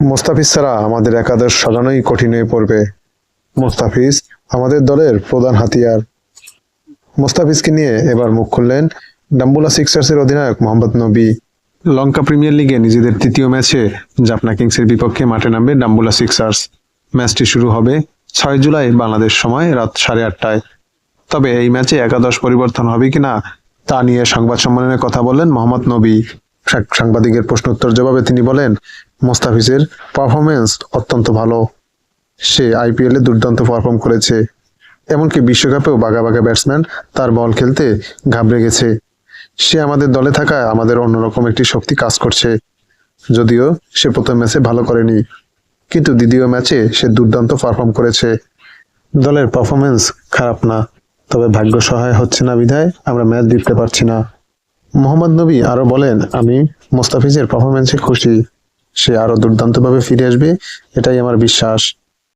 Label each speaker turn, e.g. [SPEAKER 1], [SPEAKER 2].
[SPEAKER 1] মোস্তাফিজ ছাড়া আমাদের একাদশ সাজানোই কঠিন হয়ে পড়বে। মোস্তাফিজ আমাদের দলের প্রধান হাতিয়ার। মোস্তাফিজকে নিয়ে এবার মুখ খুললেন ডাম্বুলা সিক্সার্সের অধিনায়ক মোহাম্মদ নবী। লঙ্কা প্রিমিয়ার লিগে নিজেদের তৃতীয় ম্যাচে জাপনা কিংসের বিপক্ষে মাঠে নামবে ডাম্বুলা সিক্সার্স। ম্যাচটি শুরু হবে ছয় জুলাই বাংলাদেশ সময় রাত সাড়ে আটটায়। তবে এই ম্যাচে একাদশ পরিবর্তন হবে কিনা তা নিয়ে সংবাদ সম্মেলনে কথা বললেন মোহাম্মদ নবী। সাংবাদিকের প্রশ্ন উত্তর জবাবে তিনি বলেন মোস্তাফিজের পারফরমেন্স অত্যন্ত ভালো। সে আইপিএল দুর্দান্ত পারফর্ম করেছে। এমনকি বিশ্বকাপেও বাঘা বাঘা ব্যাটসম্যান তার বল খেলতে ঘাবড়ে গেছে। সে আমাদের দলে থাকায় আমাদের অন্যরকম একটি শক্তি কাজ করছে। যদিও সে প্রথম ম্যাচে ভালো করেনি, কিন্তু দ্বিতীয় ম্যাচে সে দুর্দান্ত পারফর্ম করেছে। দলের পারফরমেন্স খারাপ না, তবে ভাগ্য সহায় হচ্ছে না বিধায় আমরা ম্যাচ জিততে পারছি না। মোহাম্মদ নবী আরও বলেন, আমি মোস্তাফিজের পারফরমেন্সে খুশি। সে আরও দুর্দান্তভাবে ফিরে আসবে এটাই আমার বিশ্বাস।